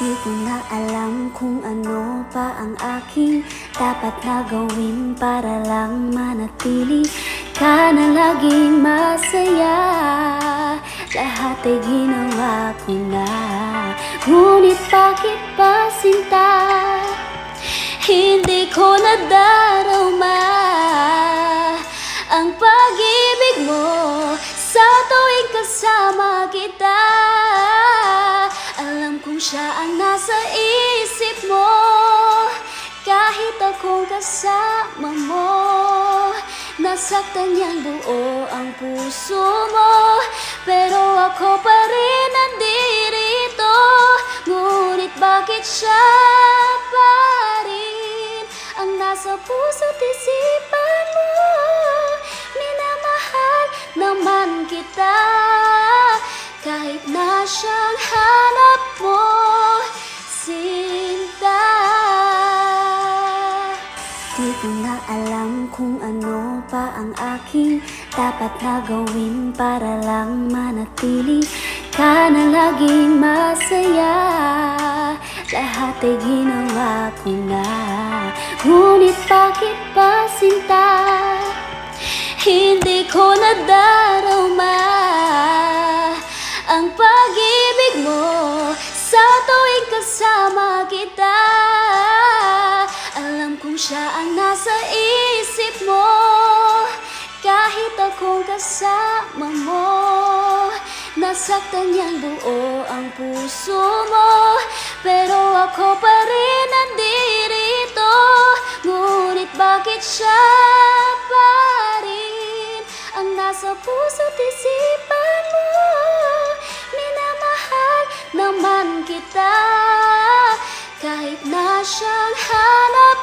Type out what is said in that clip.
Di ko na alam kung ano pa ang aking dapat na gawin para lang manatili ka na laging masaya. Lahat ay ginawa ko na. Ngunit bakit ba sinta? Hindi ko nadarama siya ang nasa isip mo. Kahit akong kasama mo Nasaktan niyang buo ang puso mo. Pero ako pa rin nandirito Ngunit bakit siya pa rin Ang nasa puso't isipan mo? Minamahal naman kita Kahit na siyang hanap Di na alam kung ano pa ang aking dapat na gawin para lang manatili ka na laging masaya. Lahat ay ginawa ko na. Ngunit bakit ba sinta? Hindi ko nadarama Ang pag-ibig mo. Sa tuwing kasama kita Alam kong siya nasa isip mo. Kahit akong kasama mo Nasaktan niyang buo ang puso mo. Pero ako pa rin nandirito Ngunit bakit siya pa rin Ang nasa puso't isipan mo? Minamahal naman kita Kahit na siyang hanap